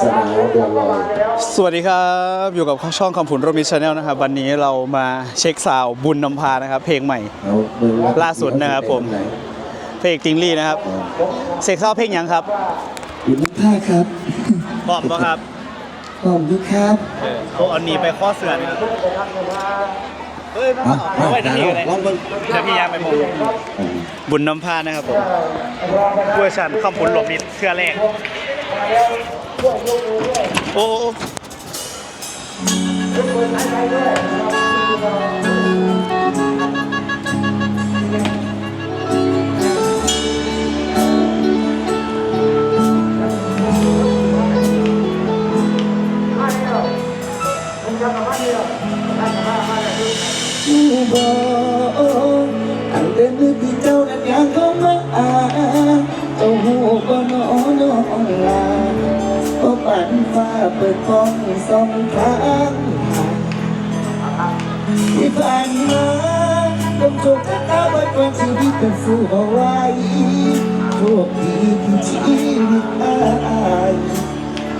สนาบัวลอยสวัสดีครับ อยู่กับช่องคำผุนโรมิชแนลนะครับ วันนี้เรามาเช็คซาวด์บุญนำพานะครับ เพลงใหม่ เอามือรับล่าสุดนะครับผมไหนเพลงติงลี่นะครับเช็คซาวด์เพลงหยังครับอยู่มุกท่าครับบอมปะครับพร้อมดูครับเอาอันนี้ไปข้อเสือนี่เฮ้ยเอาเอาไว้ที่นี่เลยลองเบิ่งเดี๋ยวพี่ยางไปผมบุญนำพานะครับผมเวอร์ชันคำผุนหลบนิดเครือแรก โอ้ผู้ ต้องสองทางที่ผ่านมาต้องโชคชะตาบัดวันชีวิตเป็นสู้เอาไว้โชคดีที่ชีวิตอาย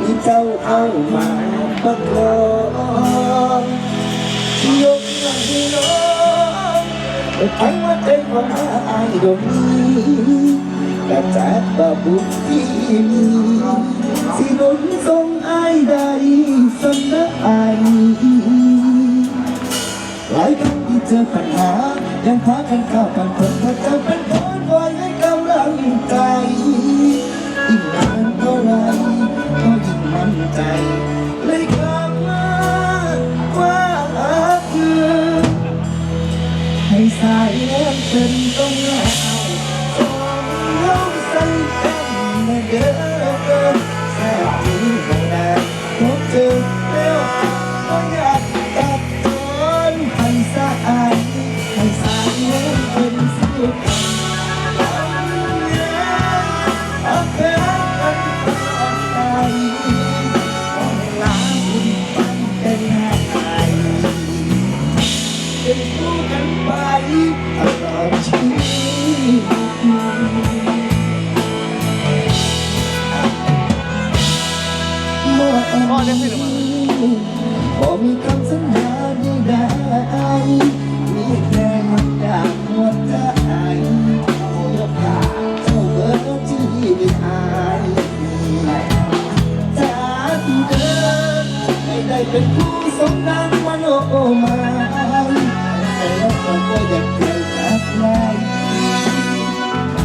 มีเจ้าเข้ามาประกอบยกหลังให้น้องเปิดทั้งว่าใจของอายดวงนี้กระจัดบาบุญที่มี สิหนุนทรงอายใดสำนักอายหลายครั้งที่เจอปัญหายังพากันข้าวกันคนเพราะเธอเป็นคนไว้ให้กำลังใจ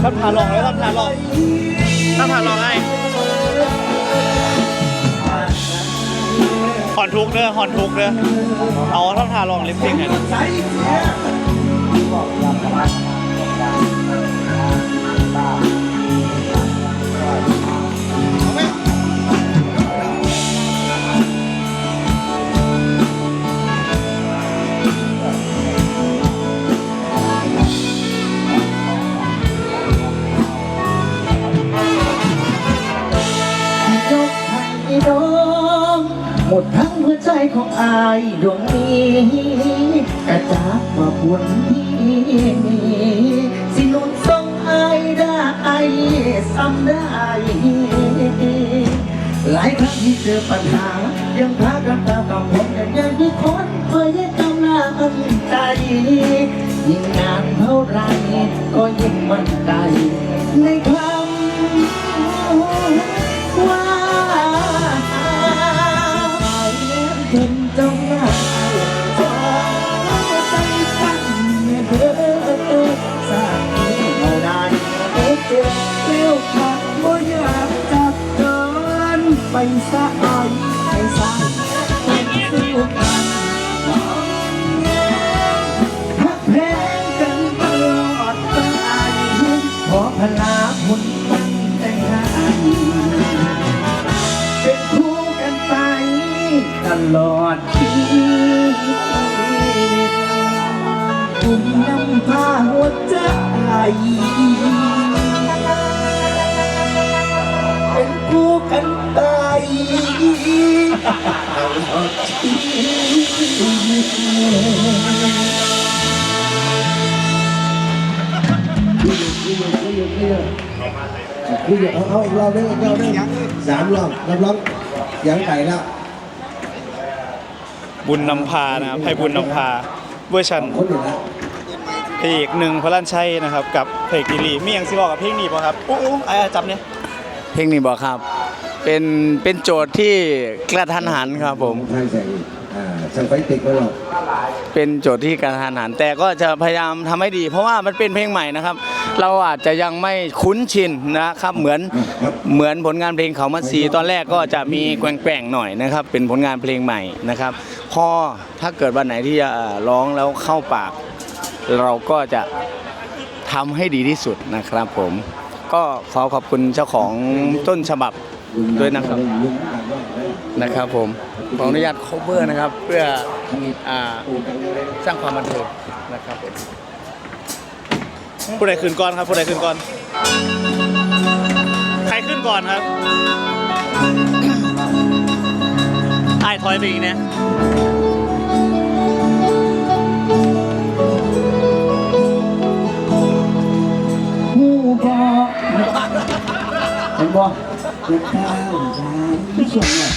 รับทาลองแล้วรับทาลองรับทาลองไงหอนทุกเด้อหอนทุกเด้อเอาทับทาลองลิปซิงค์ให้ดูใจเสี ใจของอายดวงนี้กระจากมาบวนที่สิหนุนทรงอายได้ซ้ำได้ หลายครั้งที่เจอปัญหา ยังพากันตากังวลแต่ยังมีคนคอยให้กำลังใจยิ่งนานเท่าไรก็ยิ่งมั่นใจในคว จนจงหน้าขอใจกันเด้อสร้างที่เราได้เอ๊ะเจ็บเลี้ยวขาดบ่อยากจับเกินไปซะ ลอดชีวิตคุณนำพาหัวใจ เป็นคู่กันไปตลอดชีวิตคืออย่าเอาเอาอีกรอบนึงอีกรอบนึงสามรอบรับรองยังไงละ บุญนำพานะครับให้บุญนำพาเวอร์ชันคนหนึ่งละพระเอกหนึ่งพระลั่นชัยนะครับกับพระเอกดีลีมีอย่างสิบอกกับเพลงนี้ป่ะครับอู้อู้ไอ้จับเนี่ยเพลงนี้บอกครับ เป็นเป็นโจทย์ที่กระทันหันครับผมไทยใส่อ่าช่างไฟติดไว้หรอกเป็นโจทย์ที่กระทันหันแต่ก็จะพยายามทำให้ดี เพราะว่ามันเป็นเพลงใหม่นะครับ เราอาจจะยังไม่คุ้นชินนะครับเหมือนเหมือนผลงานเพลงเขามาซีตอนแรกก็จะมีแกว่งๆหน่อยนะครับ เป็นผลงานเพลงใหม่นะครับ พอถ้าเกิดวันไหนที่จะร้องแล้วเข้าปาก เราก็จะทำให้ดีที่สุดนะครับผม ก็ขอขอบคุณเจ้าของต้นฉบับด้วยนะครับนะครับผมขออนุญาต cover นะครับ เพื่ออ่าสร้างความบันเทิงนะครับผมผู้ใดขึ้นก่อนครับผู้ใดขึ้นก่อน ใครขึ้นก่อนครับ ถอยไปอีกนี่ยหูบอเห็นบอเด็กเต้าจ้าที่ส่วนเนี่ย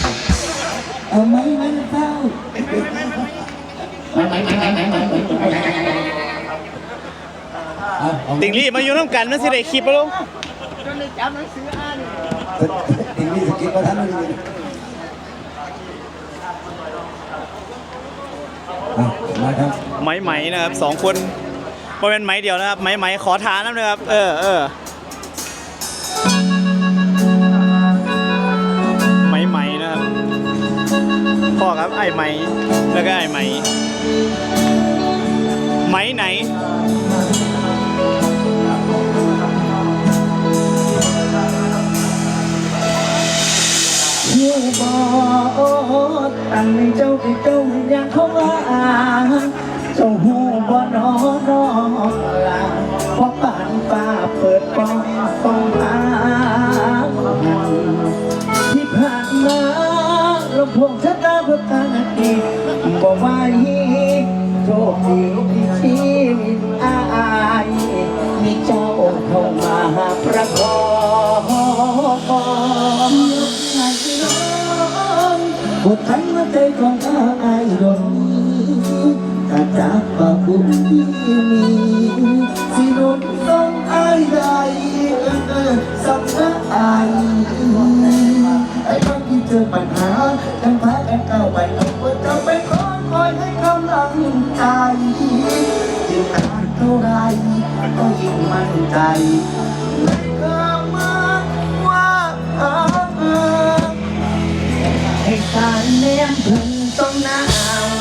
เอาไหมไหมเต้าไหมไหมไหมไหมไหมไหมติงลี่มาอยู่น้ำกันมันสิได้คลิปปะลูกติงนี่สกิปมาท่านนึง มาครับไหมไหมนะครับสองคนเพราเป็นไหมเดียวนะครับไหมไหมขอทานนะครับ เออเออไหมไหมนะครับพ่อครับไอ้ไหมแล้วก็ไอ้ไหมไหมไหน ในเจ้าที่เจ้าอยากเข้ามาอ่านเจ้าหูบ่นอนอลาเพราะป่านป้าเปิดปองปองพาที่ผ่านมาลมพงชะตาเพื่อการดีบ่ไหวโชคดี องบทั้งหัวใจของอายดวงนี้ถ้าจากปาบุญที่มีสิหนุนต้องอายได้เออสักนะอายไอ้บางที่เจอปัญหายังพากันก้าวไปเอาเพื่อจไปคอยคอยให้กำลังใจยิ่งนานเท่าไรก็ยิ่งมั่นใจในคำมาว่าเออ ให้การเลี้ยงพึ่งต้องหนาว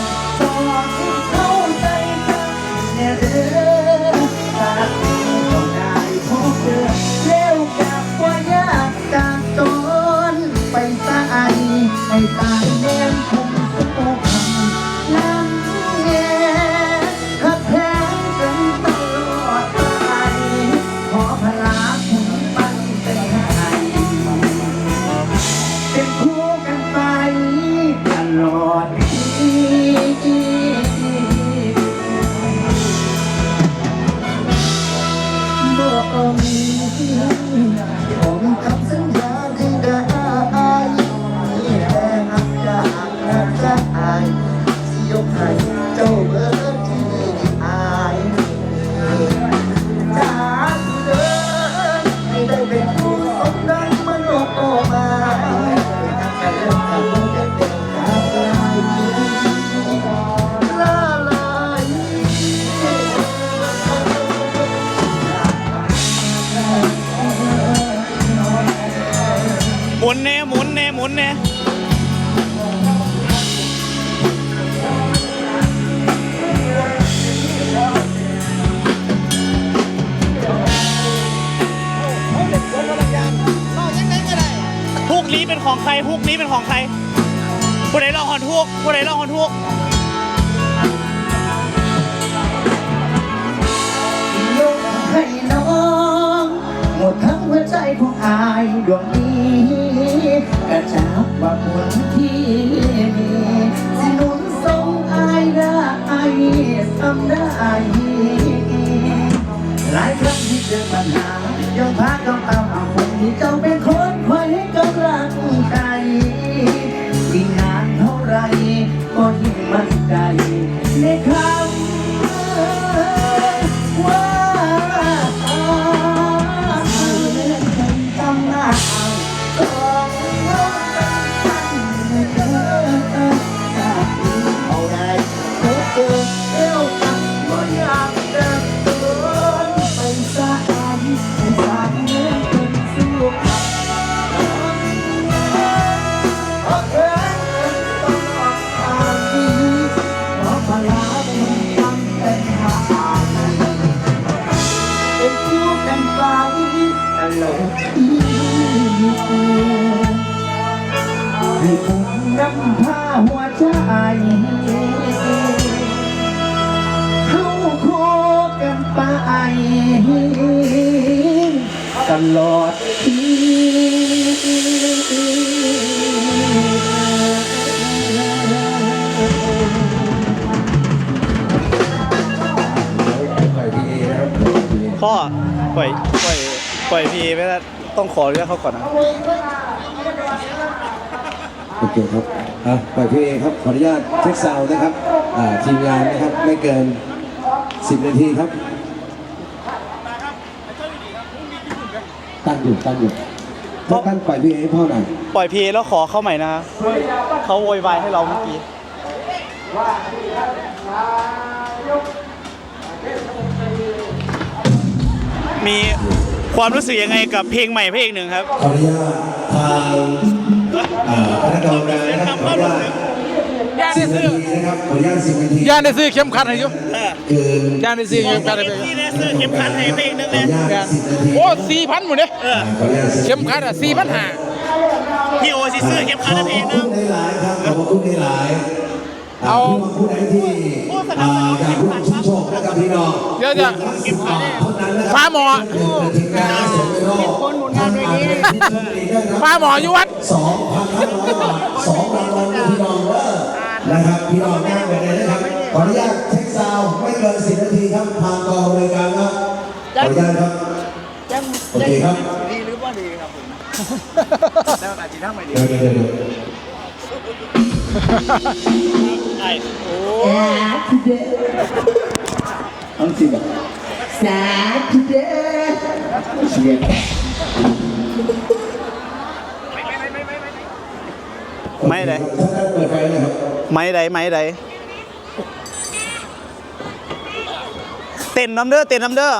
ของใครฮุกนี้เป็นของใครผู้ใดลองหอนฮุกผู้ใดลองหอนฮุกยกให้น้อง หมดทั้งหัวใจของอายดวงนี้กระชับว่าผลที่มีสิหนุนสงอายได้ทำได้หลายครั้งที่เจอปัญหายังพาต้องตามหาคนที่เจ้าเป็น ปล่อยปล่อยปล่อยพีไม่ได้ต้องขออนุญาตเขาก่อนนะโอเคครับอะปล่อยพี่เอครับ ขออนุญาตเช็คซาวด์นะครับอ่าทีมงานนะครับ ไม่เกิน 10 นาทีครับ ตั้งอยู่ตั้งอยู่ถ้าตั้งปล่อยพี่เอให้พ่อหน่อยปล่อยพีแล้วขอเข้าใหม่นะเขาโวยวายให้เราเมื่อกี้มี ความรู้สึกยังไงกับเพลงใหม่เพลงหนึ่งครับ ขออนุญาตทางอ่าคณะกรรมการนะครับขออนุญาตสิบนาทีนะครับขออนุญาตสิบนาทีย่านได้ซื้อเข็มขัดให้อยู่เกินย่านได้ซื้อเข็มขัดให้ไปที่ได้ซื้อเข็มขัดให้เพลงหนึ่งขอเลอยนุญาตสิบนาทีโอ้สี่พันหมดเนี่ยอ่าขออนุญาตสิบเข็มขัดอะสี่พันห้าพี่โอสิซื้อเข็มขัดให้เพลงหขนึอบงคุณหลายๆครับขอบคุณหลายๆเอาพี่มาพูดไหนที่อ่าอยากพูดชื่นชมนะครับ พี่น้องเดี๋ยวจะสิบบาทเท่านั้นนะครับฟ้าหมอเดินทีมงานสมไปรอบคนหมุนงานเวทีฟ้าหมออยู่วัดสองพันห้าร้อยบาทสองรางวัลนะพี่น้องเด้อนะครับพี่น้องนั่งไปเลยนะครับขออนุญาตเช็คซาวด์ไม่เกินสิบนาทีครับทางกองบริการครับขออนุญาตครับโอเคครับดีหรือว่าดีครับผมแล้วอาจจะทำไม่ดีเดี๋ยวเดี๋ยวเดี๋ยวไอ้โอ้ เอาสิบสาธุเด้อเชียร์ไม่ได้ท่านท่านเลยไม่ได้ไม่ได้เต้นน้ำเด้อเต้นน้ำเด้อ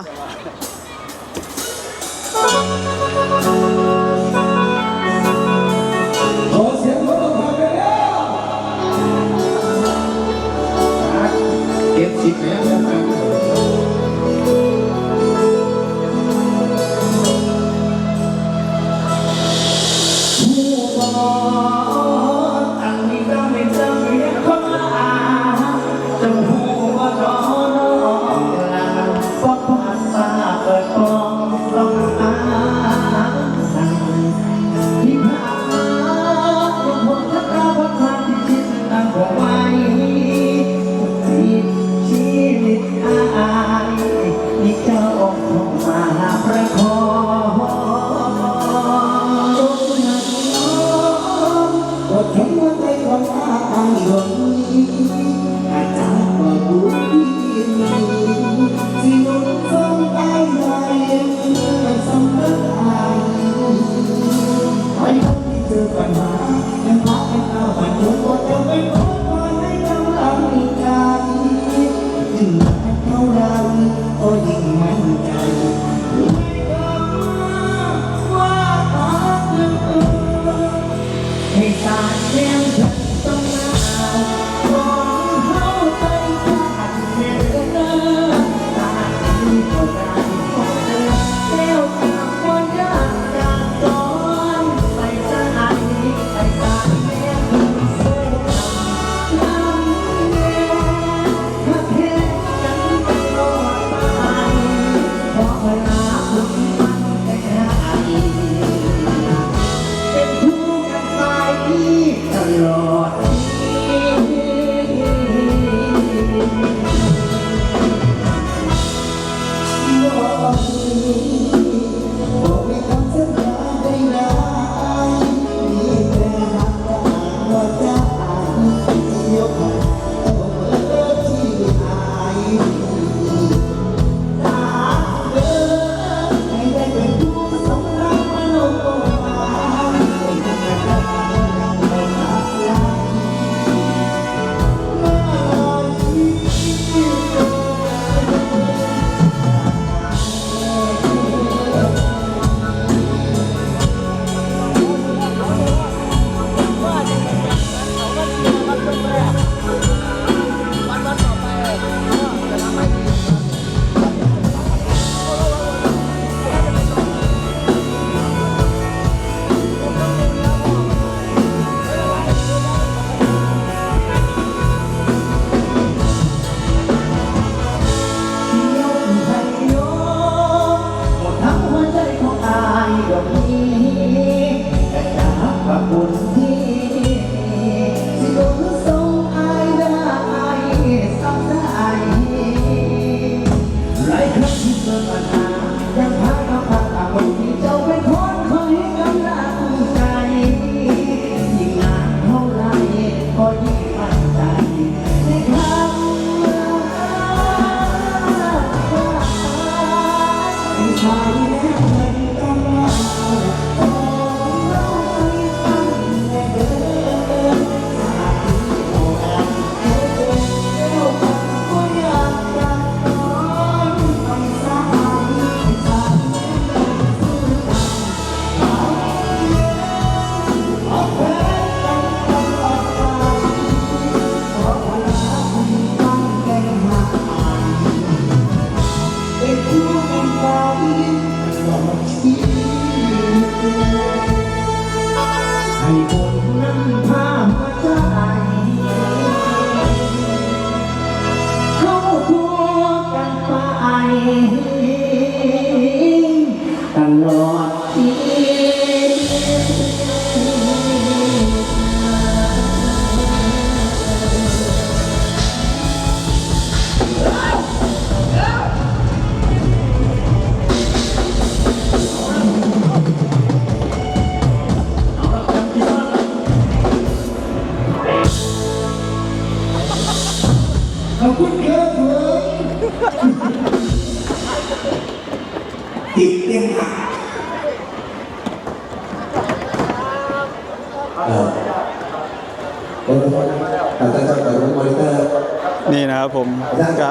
ผมก็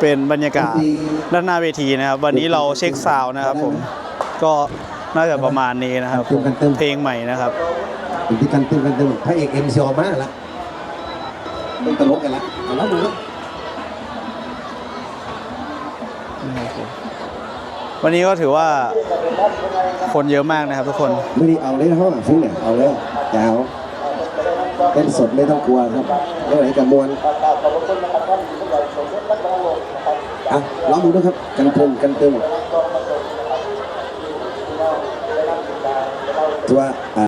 เป็นบรรยากาศด้านหน้าเวทีนะครับ วันนี้เราเช็คซาวน์นะครับผมก็น่าจะประมาณนี้นะครับผมเพลงใหม่นะครับเป็นที่กันตึ้งกันตึ้งพระเอกเอ็มซีออกมาละต้องตลกกันละเอาละดูละวันนี้ก็ถือว่าคนเยอะมากนะครับทุกคนไม่ได้เอาเลยนะห้องฟุ้งเนี่ยเอาเลยยาวเต้นสดไม่ต้องกลัวครับเมื่อไหร่กับมวลอะ ลองดูนะครับกันตึงกันตึงตัวอ่า